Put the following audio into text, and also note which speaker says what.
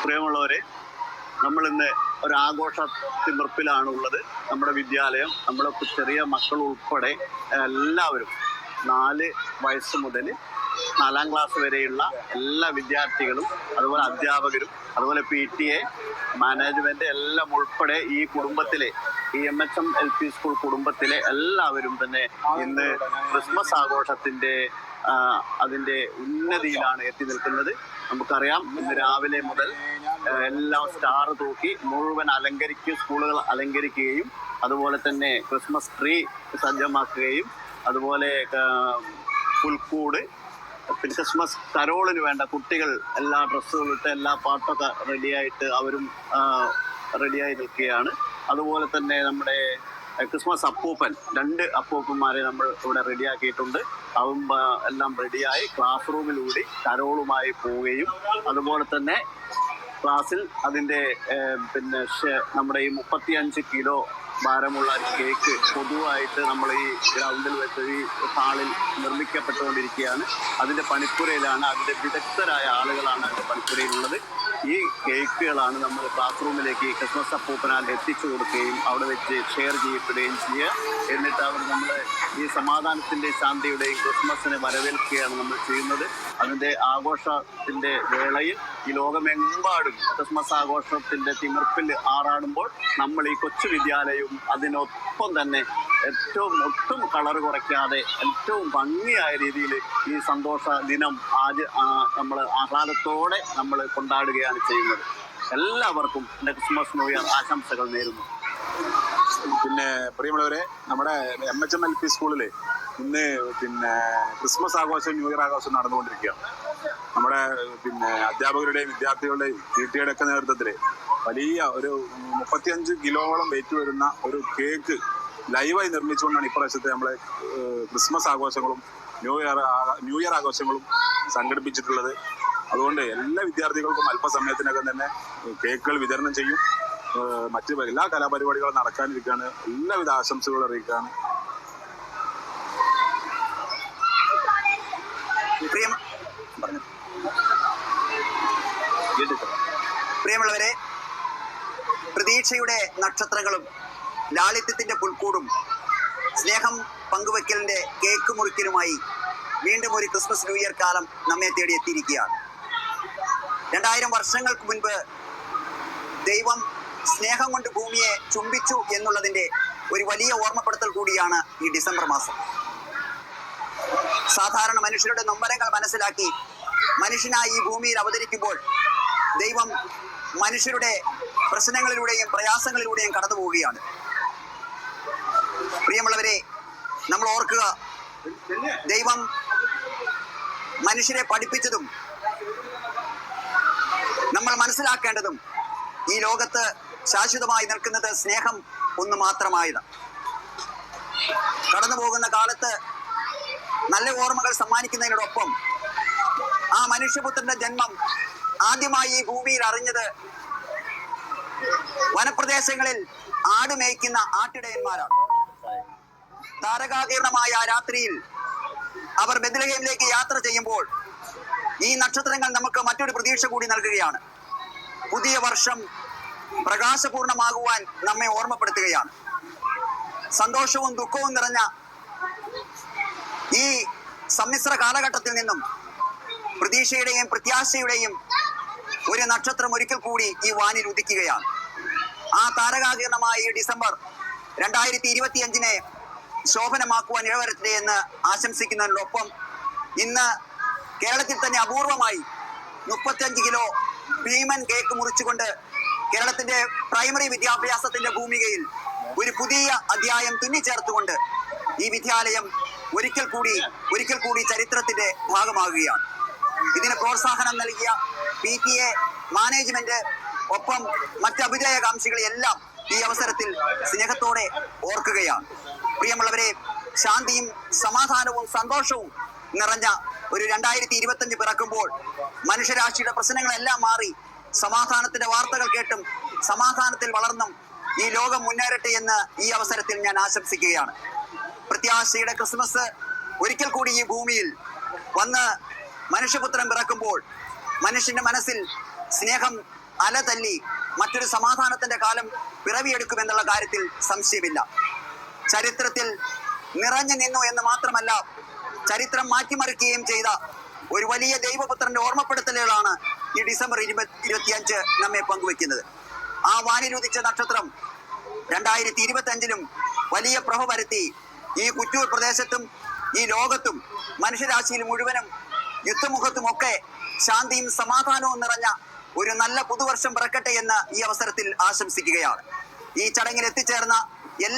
Speaker 1: പ്രിയമുള്ളവരെ നമ്മൾ ഇന്ന് ഒരു തിമിർപ്പിലാണ് ഉള്ളത് നമ്മുടെ വിദ്യാലയം നമ്മുടെ ചെറിയ മക്കൾ ഉൾപ്പെടെ എല്ലാവരും നാല് വയസ്സ് മുതൽ നാലാം ക്ലാസ് വരെയുള്ള എല്ലാ വിദ്യാർത്ഥികളും അതുപോലെ അധ്യാപകരും അതുപോലെ പി ടി എ മാനേജ്മെന്റ് എല്ലാം ഉൾപ്പെടെ ഈ കുടുംബത്തിലെ ഈ M H M L P school കുടുംബത്തിലെ എല്ലാവരും തന്നെ ഇന്ന് ക്രിസ്മസ് ആഘോഷത്തിന്റെ അതിന്റെ ഉന്നതിയിലാണ് എത്തി നിൽക്കുന്നത്. നമുക്കറിയാം ഇന്ന് രാവിലെ മുതൽ എല്ലാം സ്റ്റാർ തൂക്കി മുഴുവൻ അലങ്കരിക്കുക സ്കൂളുകൾ അലങ്കരിക്കുകയും അതുപോലെ തന്നെ ക്രിസ്മസ് ട്രീ സജ്ജമാക്കുകയും അതുപോലെ പുൽക്കൂട് പിന്നെ ക്രിസ്മസ് കരോളിന് വേണ്ട കുട്ടികൾ എല്ലാ ഡ്രസ്സുകളും ഇട്ട് എല്ലാ പാട്ടൊക്കെ റെഡിയായിട്ട് അവരും റെഡിയായി നിൽക്കുകയാണ്. അതുപോലെ തന്നെ നമ്മുടെ ക്രിസ്മസ് അപ്പൂപ്പൻ. രണ്ട് അപ്പൂപ്പന്മാരെ നമ്മൾ ഇവിടെ റെഡിയാക്കിയിട്ടുണ്ട് അവൻ എല്ലാം റെഡിയായി ക്ലാസ് റൂമിലൂടെ കരോളുമായി പോവുകയും അതുപോലെ തന്നെ ക്ലാസ്സിൽ അതിന്റെ പിന്നെ നമ്മുടെ ഈ മുപ്പത്തിയഞ്ച് കിലോ ഭാരമുള്ള കേക്ക് പൊതുവായിട്ട് നമ്മൾ ഈ ഗ്രൗണ്ടിൽ വെച്ച് ഈ ഹാളിൽ നിർമ്മിക്കപ്പെട്ടുകൊണ്ടിരിക്കുകയാണ്. അതിന്റെ പണിപ്പുരയിലാണ് അതിന്റെ വിദഗ്ധരായ ആളുകളാണ് അതിന്റെ പണിപ്പുരയിലുള്ളത് ഈ കേക്കുകളാണ് നമ്മൾ ക്ലാസ് റൂമിലേക്ക് ക്രിസ്മസ് അപ്പൂപ്പനാൽ എത്തിച്ചു കൊടുക്കുകയും അവിടെ വെച്ച് ഷെയർ ചെയ്യപ്പെടുകയും ചെയ്യുക. എന്നിട്ട് അവർ നമ്മൾ ഈ സമാധാനത്തിന്റെ ശാന്തിയുടെയും ക്രിസ്മസിനെ വരവേൽക്കുകയാണ് നമ്മൾ ചെയ്യുന്നത്. അതിന്റെ ആഘോഷത്തിന്റെ വേളയിൽ ഈ ലോകമെമ്പാടും ക്രിസ്മസ് ആഘോഷത്തിന്റെ തിമിർപ്പിൽ ആറാടുമ്പോൾ നമ്മൾ ഈ കൊച്ചു വിദ്യാലയവും അതിനൊപ്പം തന്നെ ഏറ്റവും ഒട്ടും കളർ കുറയ്ക്കാതെ ഏറ്റവും ഭംഗിയായ രീതിയിൽ ഈ സന്തോഷ ദിനം ആദ്യ നമ്മൾ ആഹ്ലാദത്തോടെ നമ്മൾ കൊണ്ടാടുകയാണ് ചെയ്യുന്നത്. എല്ലാവർക്കും എന്റെ ക്രിസ്മസ് ന്യൂ ഇയർ ആശംസകൾ നേരുന്നു.
Speaker 2: പിന്നെ പ്രിയമുള്ളവരെ നമ്മുടെ M H M L P സ്കൂളിൽ ഇന്ന് പിന്നെ ക്രിസ്മസ് ആഘോഷം ന്യൂ ഇയർ ആഘോഷം നടന്നുകൊണ്ടിരിക്കുകയാണ്. നമ്മുടെ പിന്നെ അധ്യാപകരുടെയും വിദ്യാർത്ഥികളുടെയും പി നേതൃത്വത്തിൽ വലിയ ഒരു മുപ്പത്തിയഞ്ച് കിലോളം വെയിറ്റ് വരുന്ന ഒരു കേക്ക് ലൈവായി നിർമ്മിച്ചുകൊണ്ടാണ് ഇപ്രാവശ്യത്തെ നമ്മളെ ക്രിസ്മസ് ആഘോഷങ്ങളും ന്യൂ ഇയർ ന്യൂ ഇയർ ആഘോഷങ്ങളും സംഘടിപ്പിച്ചിട്ടുള്ളത്. അതുകൊണ്ട് എല്ലാ വിദ്യാർത്ഥികൾക്കും അല്പസമയത്തിനകം തന്നെ കേക്കുകൾ വിതരണം ചെയ്യും. മറ്റ് എല്ലാ കലാപരിപാടികളും നടക്കാനിരിക്കുകയാണ് എല്ലാവിധ ആശംസകളും അറിയിക്കുകയാണ്.
Speaker 3: പ്രിയമുള്ളവരെ പ്രതീക്ഷയുടെ നക്ഷത്രങ്ങളും ലാളിത്യത്തിന്റെ പുൽക്കൂടും സ്നേഹം പങ്കുവെക്കലിന്റെ കേക്ക് മുറിക്കലുമായി വീണ്ടും ഒരു ക്രിസ്മസ് ന്യൂ ഇയർ കാലം നമ്മെ തേടി എത്തിയിരിക്കുകയാണ്. രണ്ടായിരം വർഷങ്ങൾക്ക് മുൻപ് ദൈവം സ്നേഹം കൊണ്ട് ഭൂമിയെ ചുംബിച്ചു എന്നുള്ളതിന്റെ ഒരു വലിയ ഓർമ്മപ്പെടുത്തൽ കൂടിയാണ് ഈ ഡിസംബർ മാസം. സാധാരണ മനുഷ്യരുടെ നൊമ്പരങ്ങൾ മനസ്സിലാക്കി മനുഷ്യനായി ഈ ഭൂമിയിൽ അവതരിക്കുമ്പോൾ ദൈവം മനുഷ്യരുടെ പ്രശ്നങ്ങളിലൂടെയും പ്രയാസങ്ങളിലൂടെയും കടന്നു പോവുകയാണ് പ്രിയമുള്ളവരെ നമ്മൾ ഓർക്കുക ദൈവം മനുഷ്യരെ പഠിപ്പിച്ചതും നമ്മൾ മനസ്സിലാക്കേണ്ടതും ഈ ലോകത്ത് ശാശ്വതമായി നിൽക്കുന്നത് സ്നേഹം ഒന്ന് മാത്രമായത്. കടന്നു പോകുന്ന കാലത്ത് നല്ല ഓർമ്മകൾ സമ്മാനിക്കുന്നതിനോടൊപ്പം ആ മനുഷ്യപുത്രന്റെ ജന്മം ആദ്യമായി ഈ ഭൂമിയിൽ അറിഞ്ഞത് വനപ്രദേശങ്ങളിൽ ആട് മേയ്ക്കുന്ന ആട്ടിടയന്മാരാണ്. താരകാകീർണമായ ആ രാത്രിയിൽ അവർ ബദലഹേമിലേക്ക് യാത്ര ചെയ്യുമ്പോൾ ഈ നക്ഷത്രങ്ങൾ നമുക്ക് മറ്റൊരു പ്രതീക്ഷ കൂടി നൽകുകയാണ്. പുതിയ വർഷം പ്രകാശപൂർണമാകുവാൻ നമ്മെ ഓർമ്മപ്പെടുത്തുകയാണ്. സന്തോഷവും ദുഃഖവും നിറഞ്ഞ ഈ സമ്മിശ്ര കാലഘട്ടത്തിൽ നിന്നും പ്രതീക്ഷയുടെയും പ്രത്യാശയുടെയും ഒരു നക്ഷത്രം ഒരിക്കൽ കൂടി ഈ വാനിൽ ഉദിക്കുകയാണ്. ആ താരകാകീർണമായ ഈ ഡിസംബർ രണ്ടായിരത്തി ഇരുപത്തിയഞ്ചിനെ ശോഭനമാക്കുവാൻ ഇടവരട്ടെ എന്ന് ആശംസിക്കുന്നതിനോടൊപ്പം ഇന്ന് കേരളത്തിൽ തന്നെ അപൂർവമായി മുപ്പത്തിയഞ്ച് കിലോ ഭീമൻ കേക്ക് മുറിച്ചുകൊണ്ട് കേരളത്തിന്റെ പ്രൈമറി വിദ്യാഭ്യാസത്തിന്റെ ഭൂമികയിൽ ഒരു പുതിയ അധ്യായം തുന്നിച്ചേർത്തുകൊണ്ട് ഈ വിദ്യാലയം ഒരിക്കൽ കൂടി ഒരിക്കൽ കൂടി ചരിത്രത്തിന്റെ ഭാഗമാകുകയാണ്. ഇതിന് പ്രോത്സാഹനം നൽകിയ പി ടി എ മാനേജ്മെന്റ് ഒപ്പം മറ്റ് അഭിജയകാംക്ഷികളെല്ലാം ഈ അവസരത്തിൽ സ്നേഹത്തോടെ ഓർക്കുകയാണ്. പ്രിയമുള്ളവരെ ശാന്തിയും സമാധാനവും സന്തോഷവും നിറഞ്ഞ ഒരു രണ്ടായിരത്തി ഇരുപത്തഞ്ച് പിറക്കുമ്പോൾ മനുഷ്യരാശിയുടെ പ്രശ്നങ്ങളെല്ലാം മാറി സമാധാനത്തിന്റെ വാർത്തകൾ കേട്ടും സമാധാനത്തിൽ വളർന്നും ഈ ലോകം മുന്നേറട്ടെ എന്ന് ഈ അവസരത്തിൽ ഞാൻ ആശംസിക്കുകയാണ്. പ്രത്യാശയുടെ ക്രിസ്മസ് ഒരിക്കൽ കൂടി ഈ ഭൂമിയിൽ വന്ന് മനുഷ്യപുത്രൻ പിറക്കുമ്പോൾ മനുഷ്യന്റെ മനസ്സിൽ സ്നേഹം അല തല്ലി മറ്റൊരു സമാധാനത്തിന്റെ കാലം പിറവിയെടുക്കുമെന്നുള്ള കാര്യത്തിൽ സംശയമില്ല. ചരിത്രത്തിൽ നിറഞ്ഞു നിന്നു എന്ന് മാത്രമല്ല ചരിത്രം മാറ്റിമറിക്കുകയും ചെയ്ത ഒരു വലിയ ദൈവപുത്രന്റെ ഓർമ്മപ്പെടുത്തലുകളാണ് ഈ ഡിസംബർ ഇരുപത്തി ഇരുപത്തിയഞ്ച് നമ്മെ പങ്കുവെക്കുന്നത് ആ വാനിരുദിച്ച നക്ഷത്രം രണ്ടായിരത്തി ഇരുപത്തി അഞ്ചിലും വലിയ പ്രഭ പരത്തി ഈ കുറ്റൂർ പ്രദേശത്തും ഈ ലോകത്തും മനുഷ്യരാശിയിൽ മുഴുവനും യുദ്ധമുഖത്തുമൊക്കെ ശാന്തിയും സമാധാനവും നിറഞ്ഞ ഒരു നല്ല പുതുവർഷം പിറക്കട്ടെ എന്ന് ഈ അവസരത്തിൽ ആശംസിക്കുകയാണ്. ഈ ചടങ്ങിൽ എത്തിച്ചേർന്ന എല്ലാ